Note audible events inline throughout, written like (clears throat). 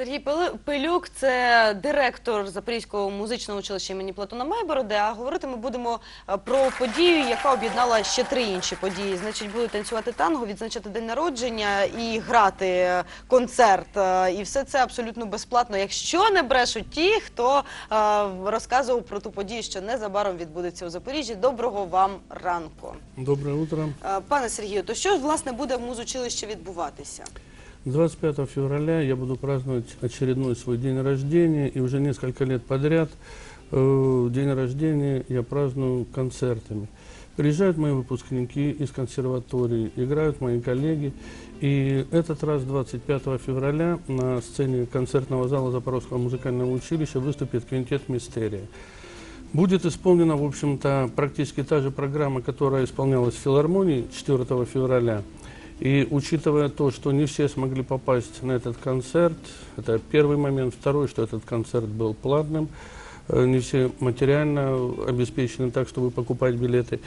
Сергій Пилюк це директор Запорізького музичного училища імені Платона Майбороди. А говорити ми будемо е, про подію, яка об'єднала ще три інші події. Значить, будуть танцювати танго, відзначати день народження і грати е, концерт. Е, І все це абсолютно безплатно. Якщо не брешуть ті, хто розказував про ту подію, що незабаром відбудеться у Запоріжжі. Доброго вам ранку, Доброе утро. Пане Сергію. То що власне буде в музучилищі відбуватися? 25 февраля я буду праздновать очередной свой день рождения, и уже несколько лет подряд э, день рождения я праздную концертами. Приезжают мои выпускники из консерватории, играют мои коллеги, и этот раз 25 февраля на сцене концертного зала Запорожского музыкального училища выступит квинтет «Мистерия». Будет исполнена, в общем-то, практически та же программа, которая исполнялась в филармонии 4 февраля. И учитывая то, что не все смогли попасть на этот концерт, это первый момент. Второй, что этот концерт был платным, э, не все материально обеспечены так, чтобы покупать билеты.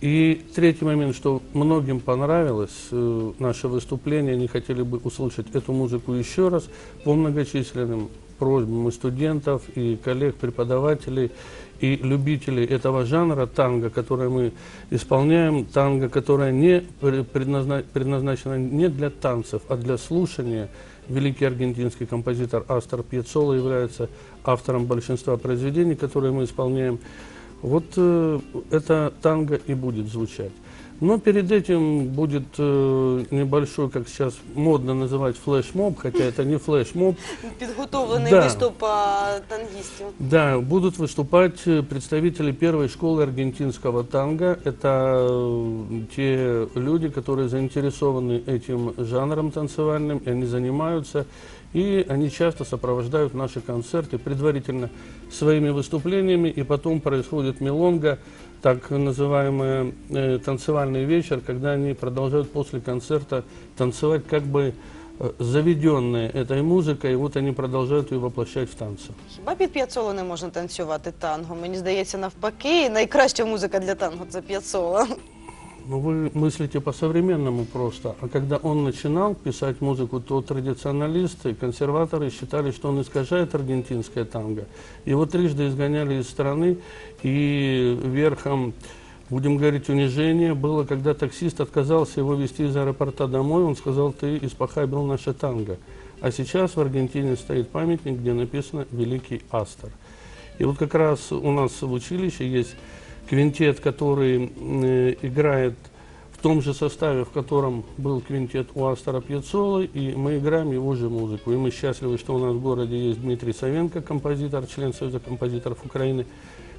И третий момент, что многим понравилось э, наше выступление, они хотели бы услышать эту музыку еще раз по многочисленным просьбам и студентов, и коллег, преподавателей, и любителей этого жанра танго, которое мы исполняем, танго, которое не пре- предназна- предназначено не для танцев, а для слушания. Великий аргентинский композитор Астор Пьецоло является автором большинства произведений, которые мы исполняем. Вот э, это танго и будет звучать. Но перед этим будет э, небольшой, как сейчас модно называть, флешмоб, хотя это не флешмоб, (laughs) Підготовлений Да. виступ а, тангістів. Да, будут выступать э, представители первой школы аргентинского танго. Это э, те люди, которые заинтересованы этим жанром танцевальным, и они занимаются. И они часто сопровождают наши концерты предварительно своими выступлениями, и потом происходит мелонга, так называемый э, танцевальный вечер, когда они продолжают после концерта танцевать как бы э, заведенные этой музыкой, и вот они продолжают ее воплощать в танцы. Хіба під п'яцоло не можна танцювати танго? Мені здається, навпаки, найкраща музика для танго це п'яцоло. Ну, вы мыслите по-современному просто. А когда он начинал писать музыку, то традиционалисты, консерваторы считали, что он искажает аргентинское танго. Его трижды изгоняли из страны, и верхом, будем говорить, унижения было, когда таксист отказался его везти из аэропорта домой, он сказал, ты испохабил наше танго. А сейчас в Аргентине стоит памятник, где написано «Великий Астер». И вот как раз у нас в училище есть квинтет, который э, играет в том же составе, в котором был квинтет у Астора Пьецолы, и мы играем его же музыку. И мы счастливы, что у нас в городе есть Дмитрий Савенко, композитор, член Союза композиторов Украины,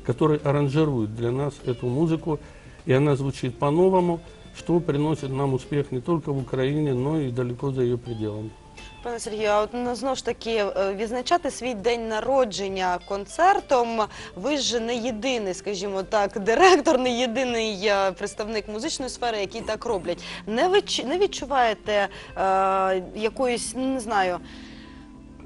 который аранжирует для нас эту музыку, и она звучит по-новому, что приносит нам успех не только в Украине, но и далеко за ее пределами. Пане Сергію, а от ну, знову ж таки е, відзначати свій день народження концертом. Ви ж не єдиний, скажімо так, (laughs) директор, не єдиний е, представник музичної сфери, який так роблять. Не ви не відчуваєте е, якоїсь, ну, не знаю.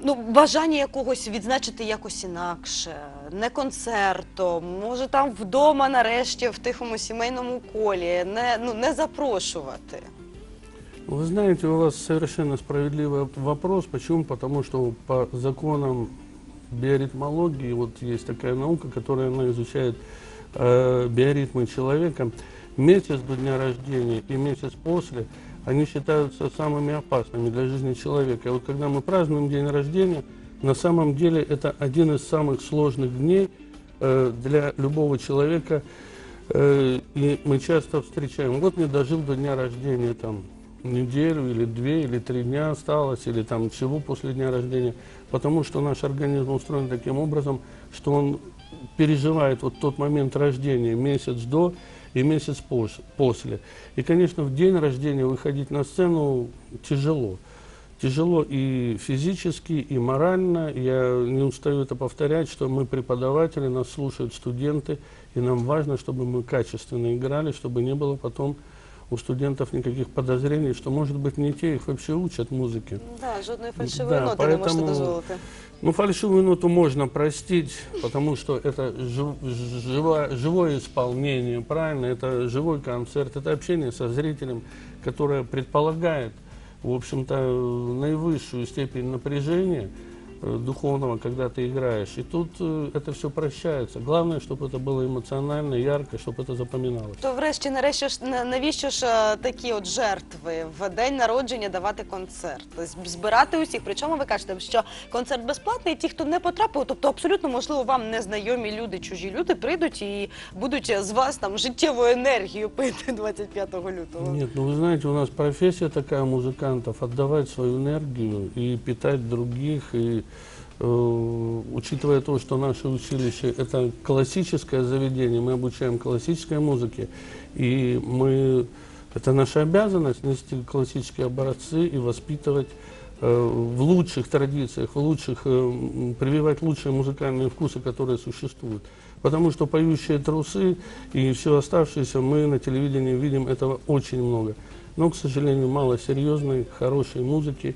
Ну, бажання якогось відзначити якось інакше, не концертом, може там вдома, нарешті, в тихому сімейному колі, не, ну, не запрошувати. Вы знаете, у вас совершенно справедливый вопрос. Почему? Потому что по законам биоритмологии, вот есть такая наука, которая она изучает э, биоритмы человека, месяц до дня рождения и месяц после, они считаются самыми опасными для жизни человека. И вот когда мы празднуем день рождения, на самом деле это один из самых сложных дней э, для любого человека, Э, И мы часто встречаем, вот не дожил до дня рождения, там, неделю или две, или три дня осталось, или там чего после дня рождения, потому что наш организм устроен таким образом, что он переживает вот тот момент рождения, месяц до и месяц после. И, конечно, в день рождения выходить на сцену тяжело. Тяжело и физически, и морально. Я не устаю это повторять, что мы преподаватели, нас слушают студенты, и нам важно, чтобы мы качественно играли, чтобы не было потом у студентов никаких подозрений, что, может быть, не те их вообще учат музыке. Да, жодної фальшивої Да, ноти не можете поэтому- дозволити. Ну, фальшивую ноту можно простить, потому что это жив- живо- живое исполнение, правильно? Это живой концерт, это общение со зрителем, которое предполагает, в общем-то, наивысшую степень напряжения. э, духовного, когда ты играешь. И тут э, это все прощается. Главное, чтобы это было эмоционально, ярко, чтобы это запоминалось. То врешті нарешті ж на- навіщо ж е, такі от жертви в день народження давати концерт? Тобто збирати усіх. Причому ви кажете, що концерт безплатний, і ті, хто не потрапив, тобто абсолютно можливо вам незнайомі люди, чужі люди прийдуть і будуть з вас там життєву енергію пити 25 (laughs) лютого. Нет, ну вы знаете, у нас профессия такая музыкантов, отдавать свою энергию и питать других. И э, учитывая то, что наше училище это классическое заведение, мы обучаем классической музыке, и мы это наша обязанность нести классические образцы и воспитывать э, в лучших традициях, в лучших, э, прививать лучшие музыкальные вкусы, которые существуют. Потому что поющие трусы и все оставшееся мы на телевидении видим этого очень много. Но, к сожалению, мало серьезной, хорошей музыки.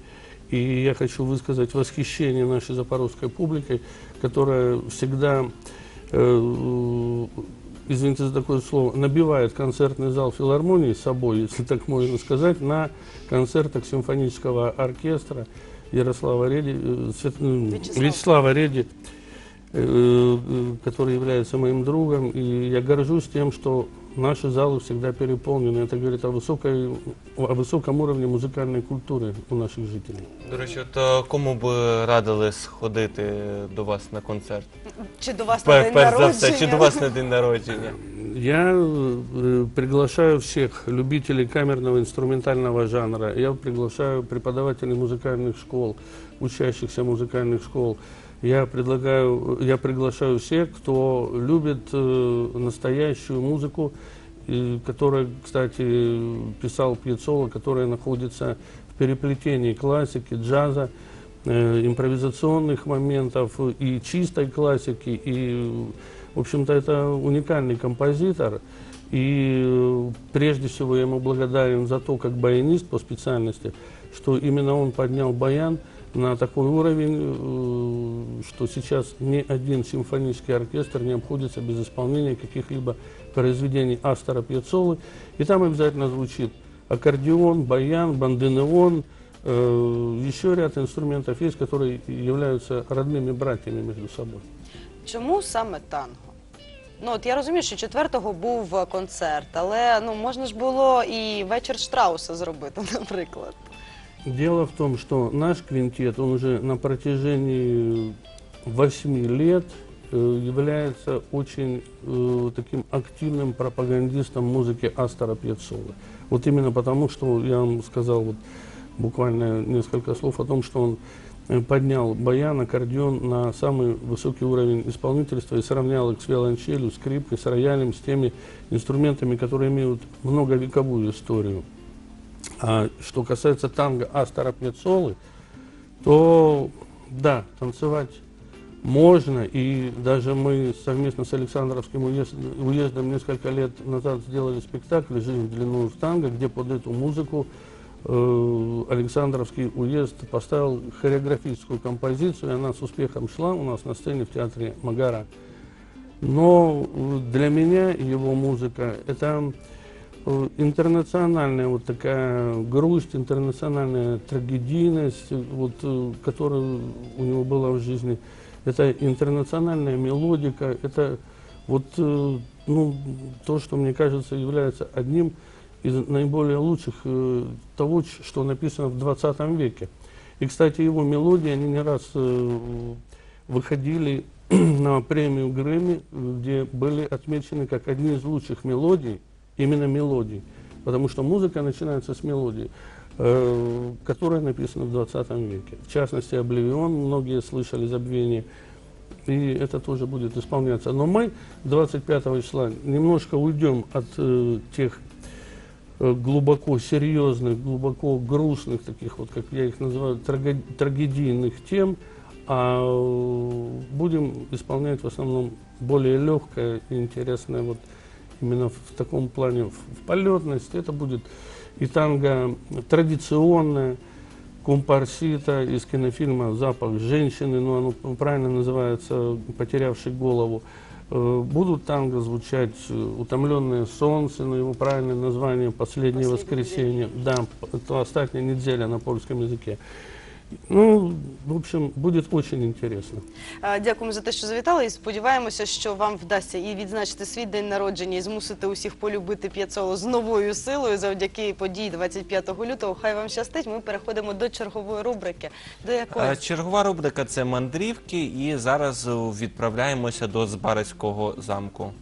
И я хочу высказать восхищение нашей запорожской публикой, которая всегда, э, извините за такое слово, набивает концертный зал филармонии с собой, если так можно сказать, на концертах симфонического оркестра Ярослава Реди, э, Свет- м, Вячеслав. Вячеслава Реди, э, э, который является моим другом. И я горжусь тем, что наши залы всегда переполнены. Это говорит о, высокой, о высоком уровне музыкальной культуры у наших жителей. До речі, то кому би радили сходити до вас на концерт? Чи до вас на Пер- день Перш за народження? все, чи до вас на день народження? Я э, приглашаю всех любителей камерного инструментального жанра. Я приглашаю преподавателей музыкальных школ, учащихся музыкальных школ. Я предлагаю, я приглашаю всех, кто любит э, настоящую музыку, и которая, кстати, писал Пьецоло, которая находится в переплетении классики, джаза, э, импровизационных моментов и чистой классики. И, в общем-то, это уникальный композитор. И э, прежде всего я ему благодарен за то, как баянист по специальности, что именно он поднял баян на такой уровень, э, что сейчас ни один симфонический оркестр не обходится без исполнения каких-либо произведений Астора Пьяцолы. И там обязательно звучит аккордеон, баян, банденеон, э, еще ряд инструментов есть, которые являются родными братьями между собой. Чому саме танго? Ну от я розумію, що четвертого був концерт, але ну можна ж було і вечір Штрауса зробити, (laughs) наприклад. Дело в том, что наш квинтет, он уже на протяжении восьми лет э, является очень э, таким активным пропагандистом музыки Астора Пьецолы. Вот именно потому, что я вам сказал вот буквально несколько слов о том, что он э, поднял баян, аккордеон на самый высокий уровень исполнительства и сравнял их с виолончелью, скрипкой, с роялем, с теми инструментами, которые имеют многовековую историю. А что касается танго Астора Пьяцолы, то да, танцевать можно. И даже мы совместно с Александровским уезд- уездом несколько лет назад сделали спектакль «Жизнь в длину в танго», где под эту музыку э, Александровский уезд поставил хореографическую композицию, и она с успехом шла у нас на сцене в театре Магара. Но для меня его музыка – это интернациональная вот такая грусть, интернациональная трагедийность, э, вот, э, которая у него была в жизни. Это интернациональная мелодика, это вот э, ну, то, что мне кажется является одним из наиболее лучших э, того, что написано в 20 веке. И, кстати, его мелодии, они не раз э, выходили (clears throat) на премию Грэмми, где были отмечены как одни из лучших мелодий, именно мелодий. Потому что музыка начинается с мелодии, э, которая написана в 20 веке. В частности, «Обливион», многие слышали «Забвение», и это тоже будет исполняться. Но мы 25 числа немножко уйдем от э, тех э, глубоко серьезных, глубоко грустных, таких вот, как я их называю, трагедийных тем, а э, будем исполнять в основном более легкое и интересное вот именно в, таком плане, в, полетности. Это будет и танго традиционное, компарсита из кинофильма «Запах женщины», ну, оно правильно называется «Потерявший голову». Э, Будут танго звучать э, «Утомленное солнце», но его правильное название «Последнее «Последнее воскресенье». Да, это «Остатняя неделя» на польском языке. Ну, в общем, будет очень интересно. Е, Дякуємо за те, що завітали, і сподіваємося, що вам вдасться і відзначити свій день народження, і змусити усіх полюбити п'яцоло з новою силою завдяки події 25 лютого. Хай вам щастить. Ми переходимо до чергової рубрики. До якої Чергова рубрика це мандрівки, і зараз відправляємося до Збаразького замку.